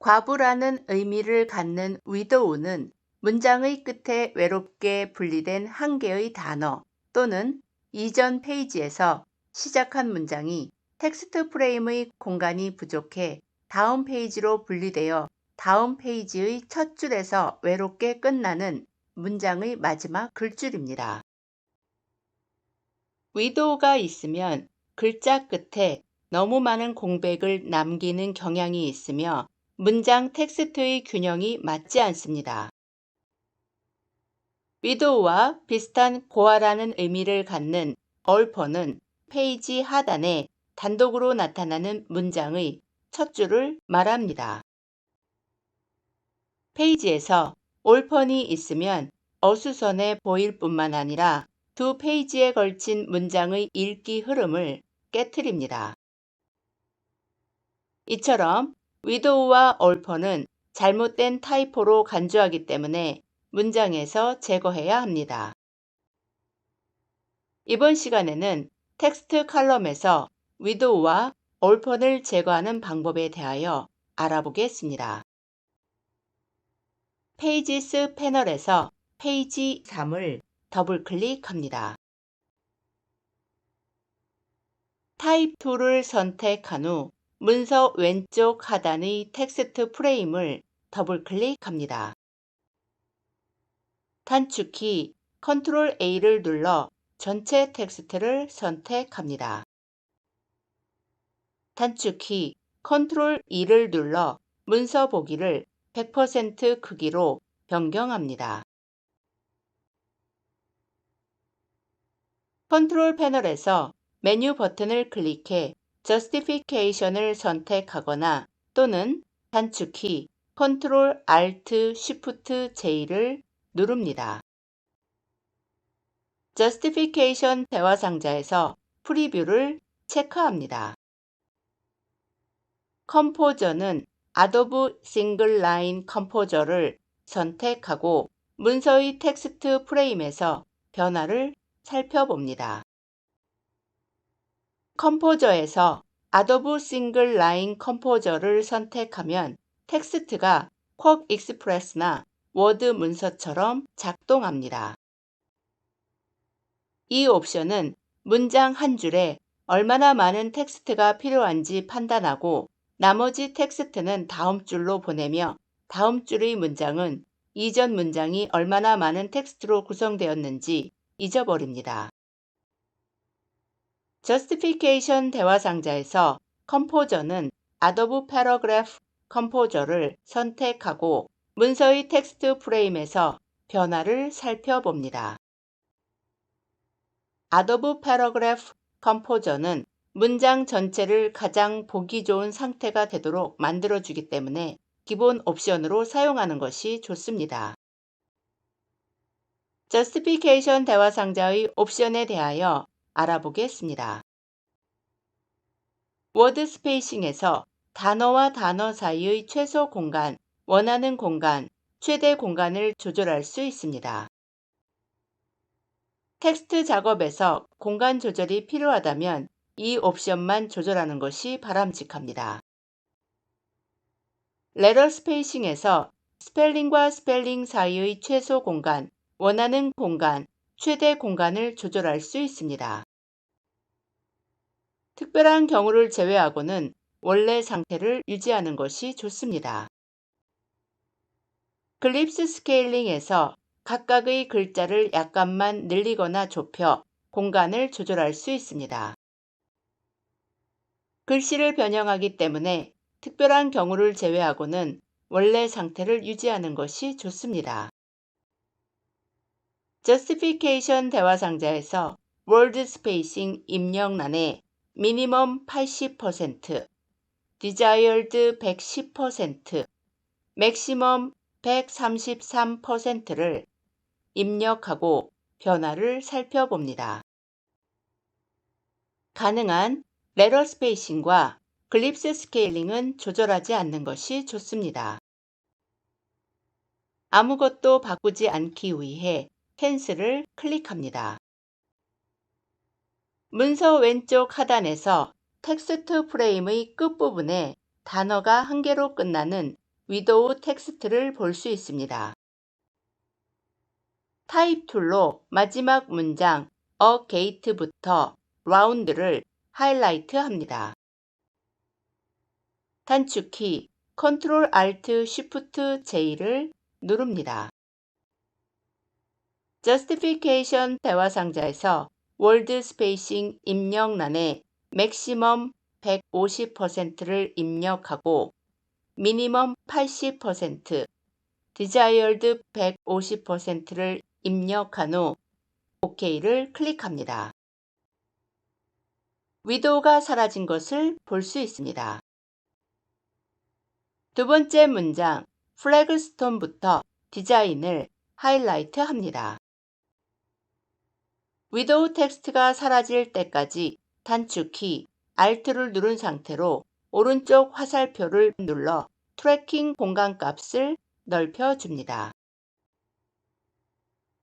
과부라는 의미를 갖는 widow는 문장의 끝에 외롭게 분리된 한 개의 단어 또는 이전 페이지에서 시작한 문장이 텍스트 프레임의 공간이 부족해 다음 페이지로 분리되어 다음 페이지의 첫 줄에서 외롭게 끝나는 문장의 마지막 글줄입니다. widow가 있으면 글자 끝에 너무 많은 공백을 남기는 경향이 있으며 문장 텍스트의 균형이 맞지 않습니다. widow와 비슷한 고아라는 의미를 갖는 얼퍼는 페이지 하단에 단독으로 나타나는 문장의 첫 줄을 말합니다. 페이지에서 올펀이 있으면 어수선해 보일 뿐만 아니라 두 페이지에 걸친 문장의 읽기 흐름을 깨뜨립니다. 이처럼 widow와 올펀은 잘못된 타이포로 간주하기 때문에 문장에서 제거해야 합니다. 이번 시간에는 텍스트 칼럼에서 widow와 올펀을 제거하는 방법에 대하여 알아보겠습니다. 페이지스 패널에서 페이지 3을 더블 클릭합니다. 타입 2를 선택한 후 문서 왼쪽 하단의 텍스트 프레임을 더블 클릭합니다. 단축키 Ctrl A를 눌러 전체 텍스트를 선택합니다. 단축키 Ctrl E를 눌러 문서 보기를 100% 크기로 변경합니다. 컨트롤 패널에서 메뉴 버튼을 클릭해 Justification을 선택하거나 또는 단축키 Ctrl Alt Shift J를 누릅니다. Justification 대화 상자에서 프리뷰를 체크합니다. 컴포저는 아도브 싱글 라인 컴포저를 선택하고 문서의 텍스트 프레임에서 변화를 살펴봅니다. 컴포저에서 아도브 싱글 라인 컴포저를 선택하면 텍스트가 쿼 익스프레스나 워드 문서처럼 작동합니다. 이 옵션은 문장 한 줄에 얼마나 많은 텍스트가 필요한지 판단하고 나머지 텍스트는 다음 줄로 보내며 다음 줄의 문장은 이전 문장이 얼마나 많은 텍스트로 구성되었는지 잊어버립니다. Justification 대화 상자에서 컴포저는 아도브 패러그래프 컴포저를 선택하고 문서의 텍스트 프레임에서 변화를 살펴봅니다. 아도브 패러그래프 컴포저는 문장 전체를 가장 보기 좋은 상태가 되도록 만들어주기 때문에 기본 옵션으로 사용하는 것이 좋습니다. Justification 대화 상자의 옵션에 대하여 알아보겠습니다. 워드 스페이싱에서 단어와 단어 사이의 최소 공간, 원하는 공간, 최대 공간을 조절할 수 있습니다. 텍스트 작업에서 공간 조절이 필요하다면 이 옵션만 조절하는 것이 바람직합니다. 레터 스페이싱에서 스펠링과 스펠링 사이의 최소 공간, 원하는 공간, 최대 공간을 조절할 수 있습니다. 특별한 경우를 제외하고는 원래 상태를 유지하는 것이 좋습니다. 글립스 스케일링에서 각각의 글자를 약간만 늘리거나 좁혀 공간을 조절할 수 있습니다. 글씨를 변형하기 때문에 특별한 경우를 제외하고는 원래 상태를 유지하는 것이 좋습니다. Justification 대화 상자에서 Word Spacing 입력란에 미니멈 80%, Desired 110%, Maximum 133%를 입력하고 변화를 살펴봅니다. 가능한 레러 스페이싱과 글립스 스케일링은 조절하지 않는 것이 좋습니다. 아무것도 바꾸지 않기 위해 펜슬을 클릭합니다. 문서 왼쪽 하단에서 텍스트 프레임의 끝부분에 단어가 한 개로 끝나는 위도우 텍스트를 볼 수 있습니다. 타입 툴로 마지막 문장 어 게이트부터 라운드를 하이라이트 합니다. 단축키 Ctrl Alt Shift J를 누릅니다. Justification 대화 상자에서 월드 스페이싱 입력란에 맥시멈 150%를 입력하고 미니멈 80%, 디자이어드 150%를 입력한 후 OK를 클릭합니다. 위도우가 사라진 것을 볼 수 있습니다. 두 번째 문장 플래그스톤부터 디자인을 하이라이트 합니다. 위도우 텍스트가 사라질 때까지 단축키 Alt를 누른 상태로 오른쪽 화살표를 눌러 트래킹 공간 값을 넓혀줍니다.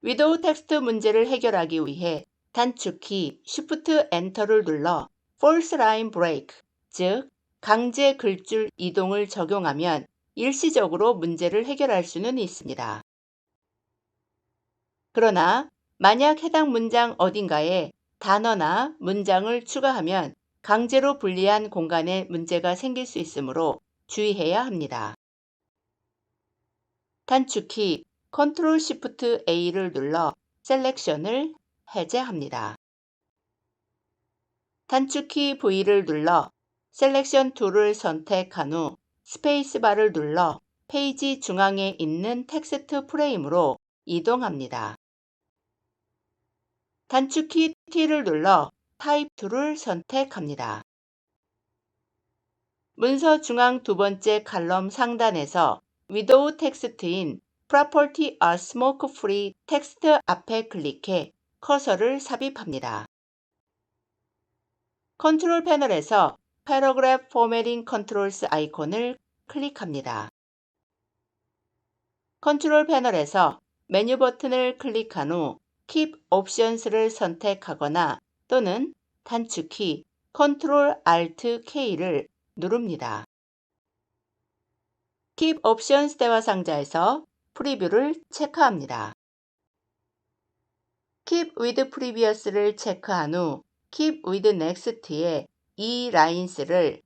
위도우 텍스트 문제를 해결하기 위해 단축키 Shift Enter를 눌러 False Line Break, 즉 강제 글줄 이동을 적용하면 일시적으로 문제를 해결할 수는 있습니다. 그러나 만약 해당 문장 어딘가에 단어나 문장을 추가하면 강제로 분리한 공간에 문제가 생길 수 있으므로 주의해야 합니다. 단축키 Ctrl Shift A를 눌러 셀렉션을 해제합니다. 단축키 V를 눌러 셀렉션 툴을 선택한 후 스페이스바를 눌러 페이지 중앙에 있는 텍스트 프레임으로 이동합니다. 단축키 T를 눌러 타입 툴을 선택합니다. 문서 중앙 두 번째 칼럼 상단에서 위도우 텍스트인 Property a Smoke Free 텍스트 앞에 클릭해 커서를 삽입합니다. 컨트롤 패널에서 Paragraph Formatting Controls 아이콘을 클릭합니다. 컨트롤 패널에서 메뉴 버튼을 클릭한 후 Keep Options를 선택하거나 또는 단축키 Ctrl Alt K를 누릅니다. Keep Options 대화 상자에서 프리뷰를 체크합니다. Keep with Previous를 체크한 후 Keep with Next에 이 라인스를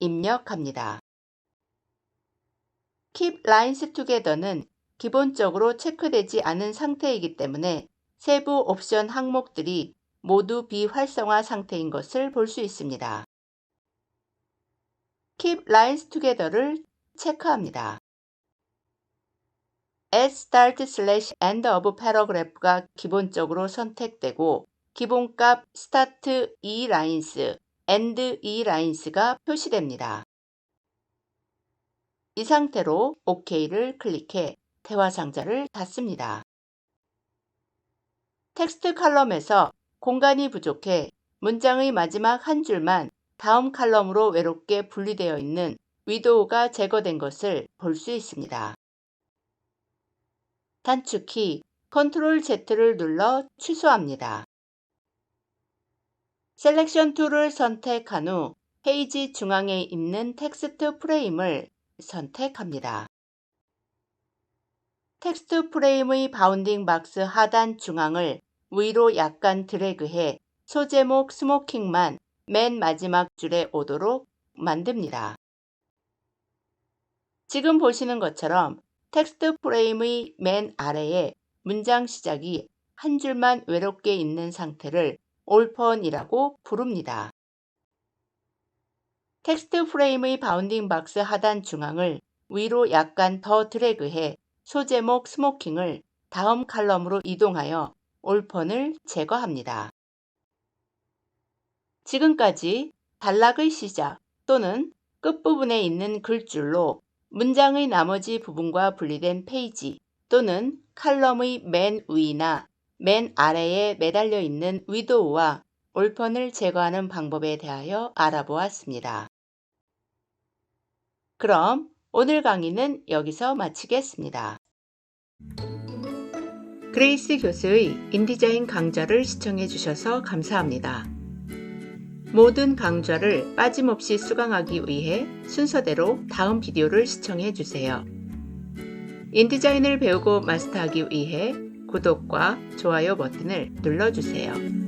입력합니다. Keep Lines Together는 기본적으로 체크되지 않은 상태이기 때문에 세부 옵션 항목들이 모두 비활성화 상태인 것을 볼 수 있습니다. Keep Lines Together를 체크합니다. at start slash end of paragraph가 기본적으로 선택되고 기본값 start e lines, end e lines가 표시됩니다. 이 상태로 OK를 클릭해 대화 상자를 닫습니다. 텍스트 칼럼에서 공간이 부족해 문장의 마지막 한 줄만 다음 칼럼으로 외롭게 분리되어 있는 위도우가 제거된 것을 볼 수 있습니다. 단축키 Ctrl Z를 눌러 취소합니다. 셀렉션 툴을 선택한 후 페이지 중앙에 있는 텍스트 프레임을 선택합니다. 텍스트 프레임의 바운딩 박스 하단 중앙을 위로 약간 드래그해 소제목 스모킹만 맨 마지막 줄에 오도록 만듭니다. 지금 보시는 것처럼 텍스트 프레임의 맨 아래에 문장 시작이 한 줄만 외롭게 있는 상태를 올펀이라고 부릅니다. 텍스트 프레임의 바운딩 박스 하단 중앙을 위로 약간 더 드래그해 소제목 스모킹을 다음 칼럼으로 이동하여 올펀을 제거합니다. 지금까지 단락의 시작 또는 끝부분에 있는 글줄로 문장의 나머지 부분과 분리된 페이지 또는 칼럼의 맨 위나 맨 아래에 매달려 있는 위도우와 올펀을 제거하는 방법에 대하여 알아보았습니다. 그럼 오늘 강의는 여기서 마치겠습니다. 그레이스 교수의 인디자인 강좌를 시청해 주셔서 감사합니다. 모든 강좌를 빠짐없이 수강하기 위해 순서대로 다음 비디오를 시청해 주세요. 인디자인을 배우고 마스터하기 위해 구독과 좋아요 버튼을 눌러주세요.